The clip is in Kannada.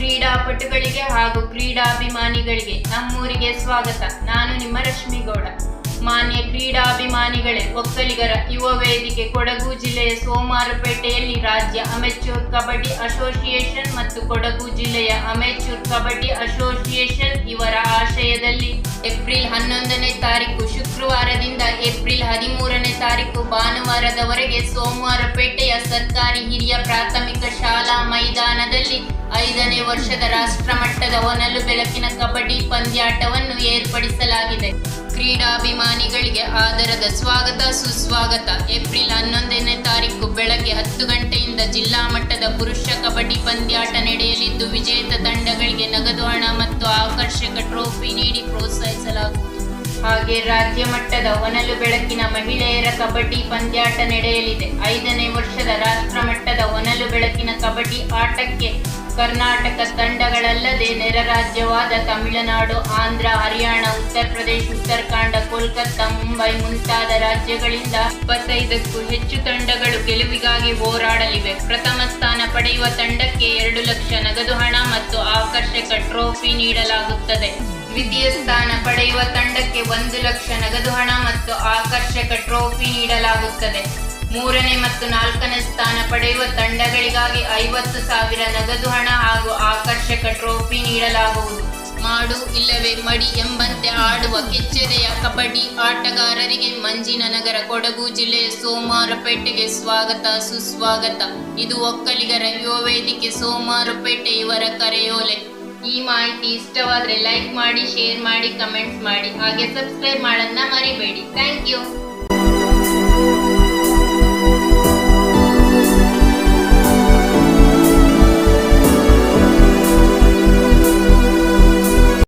ಕ್ರೀಡಾಪಟುಗಳಿಗೆ ಹಾಗೂ ಕ್ರೀಡಾಭಿಮಾನಿಗಳಿಗೆ ನಮ್ಮೂರಿಗೆ ಸ್ವಾಗತ. ನಾನು ನಿಮ್ಮ ರಶ್ಮಿಗೌಡ. ಮಾನ್ಯ ಕ್ರೀಡಾಭಿಮಾನಿಗಳೇ, ಒಕ್ಕಲಿಗರ ಯುವ ವೇದಿಕೆ ಕೊಡಗು ಜಿಲ್ಲೆಯ ಸೋಮಾರಪೇಟೆಯಲ್ಲಿ ರಾಜ್ಯ ಅಮೆಚೂರ್ ಕಬಡ್ಡಿ ಅಸೋಸಿಯೇಷನ್ ಮತ್ತು ಕೊಡಗು ಜಿಲ್ಲೆಯ ಅಮೆಚೂರ್ ಕಬಡ್ಡಿ ಅಸೋಸಿಯೇಷನ್ ಇವರ ಆಶಯದಲ್ಲಿ ಏಪ್ರಿಲ್ ಹನ್ನೊಂದನೇ ತಾರೀಕು ಶುಕ್ರವಾರದಿಂದ ಏಪ್ರಿಲ್ ಹದಿಮೂರನೇ ತಾರೀಕು ಭಾನುವಾರದವರೆಗೆ ಸೋಮವಾರಪೇಟೆಯ ಸರ್ಕಾರಿ ಹಿರಿಯ ಪ್ರಾಥಮಿಕ ಶಾಲಾ ಮೈದಾನದಲ್ಲಿ ಐದನೇ ವರ್ಷದ ರಾಷ್ಟ್ರಮಟ್ಟದ ಒನಲು ಬೆಳಕಿನ ಕಬಡ್ಡಿ ಪಂದ್ಯಾಟವನ್ನು ಏರ್ಪಡಿಸಲಾಗಿದೆ. ಕ್ರೀಡಾಭಿಮಾನಿಗಳಿಗೆ ಆದರದ ಸ್ವಾಗತ ಸುಸ್ವಾಗತ. ಏಪ್ರಿಲ್ ಹನ್ನೊಂದನೇ ತಾರೀಕು ಬೆಳಗ್ಗೆ ಹತ್ತು ಗಂಟೆಯಿಂದ ಜಿಲ್ಲಾ ಮಟ್ಟದ ಪುರುಷ ಕಬಡ್ಡಿ ಪಂದ್ಯಾಟ ನಡೆಯಲಿದ್ದು, ವಿಜೇತ ತಂಡಗಳಿಗೆ ನಗದು ಹಣ ಮತ್ತು ಆಕರ್ಷಕ ಟ್ರೋಫಿ ನೀಡಿ ಪ್ರೋತ್ಸಾಹಿಸಲಾಗುವುದು ಹಾಗೆ ರಾಜ್ಯ ಮಟ್ಟದ ಹೊನಲು ಬೆಳಕಿನ ಮಹಿಳೆಯರ ಕಬಡ್ಡಿ ಪಂದ್ಯಾಟ ನಡೆಯಲಿದೆ. ಐದನೇ ವರ್ಷದ ರಾಷ್ಟ್ರ ಮಟ್ಟದ ಹೊನಲು ಬೆಳಕಿನ ಕಬಡ್ಡಿ ಆಟಕ್ಕೆ ಕರ್ನಾಟಕ ತಂಡಗಳಲ್ಲದೆ ನೆರ ರಾಜ್ಯವಾದ ತಮಿಳುನಾಡು, ಆಂಧ್ರ, ಹರಿಯಾಣ, ಉತ್ತರ ಪ್ರದೇಶ, ಉತ್ತರಾಖಂಡ ಕೋಲ್ಕತ್ತಾ ಮುಂಬೈ ಮುಂತಾದ ರಾಜ್ಯಗಳಿಂದ ಇಪ್ಪತ್ತೈದಕ್ಕೂ ಹೆಚ್ಚು ತಂಡಗಳು ಗೆಲುವಿಗಾಗಿ ಹೋರಾಡಲಿವೆ. ಪ್ರಥಮ ಸ್ಥಾನ ಪಡೆಯುವ ತಂಡಕ್ಕೆ ಎರಡು ಲಕ್ಷ ನಗದು ಹಣ ಮತ್ತು ಆಕರ್ಷಕ ಟ್ರೋಫಿ ನೀಡಲಾಗುತ್ತದೆ. ದ್ವಿತೀಯ ಸ್ಥಾನ ಪಡೆಯುವ ತಂಡಕ್ಕೆ ಒಂದು ಲಕ್ಷ ನಗದು ಹಣ ಮತ್ತು ಆಕರ್ಷಕ ಟ್ರೋಫಿ ನೀಡಲಾಗುತ್ತದೆ. ಮೂರನೇ ಮತ್ತು ನಾಲ್ಕನೇ ಸ್ಥಾನ ಪಡೆಯುವ ತಂಡಗಳಿಗಾಗಿ ಐವತ್ತು ಸಾವಿರ ನಗದು ಹಣ ಹಾಗೂ ಆಕರ್ಷಕ ಟ್ರೋಫಿ ನೀಡಲಾಗುವುದು. ಮಾಡು ಇಲ್ಲವೇ ಮಡಿ ಎಂಬಂತೆ ಆಡುವ ಕೆಚ್ಚೆದೆಯ ಕಬಡ್ಡಿ ಆಟಗಾರರಿಗೆ ಮಂಜಿನ ನಗರ ಕೊಡಗು ಜಿಲ್ಲೆಯ ಸೋಮಾರಪೇಟೆಗೆ ಸ್ವಾಗತ ಸುಸ್ವಾಗತ. ಇದು ಒಕ್ಕಲಿಗರ ಯುವ ವೇದಿಕೆ ಸೋಮಾರಪೇಟೆ ಇವರ ಕರೆಯೋಲೆ. ಈ ಮಾಹಿತಿ ಇಷ್ಟವಾದರೆ ಲೈಕ್ ಮಾಡಿ ಶೇರ್ ಮಾಡಿ ಕಮೆಂಟ್ಸ್ ಮಾಡಿ. ಹಾಗೆ ಸಬ್ಸ್ಕ್ರೈಬ್ ಮಾಡೋದನ್ನ ಮರಿಬೇಡಿ. Thank you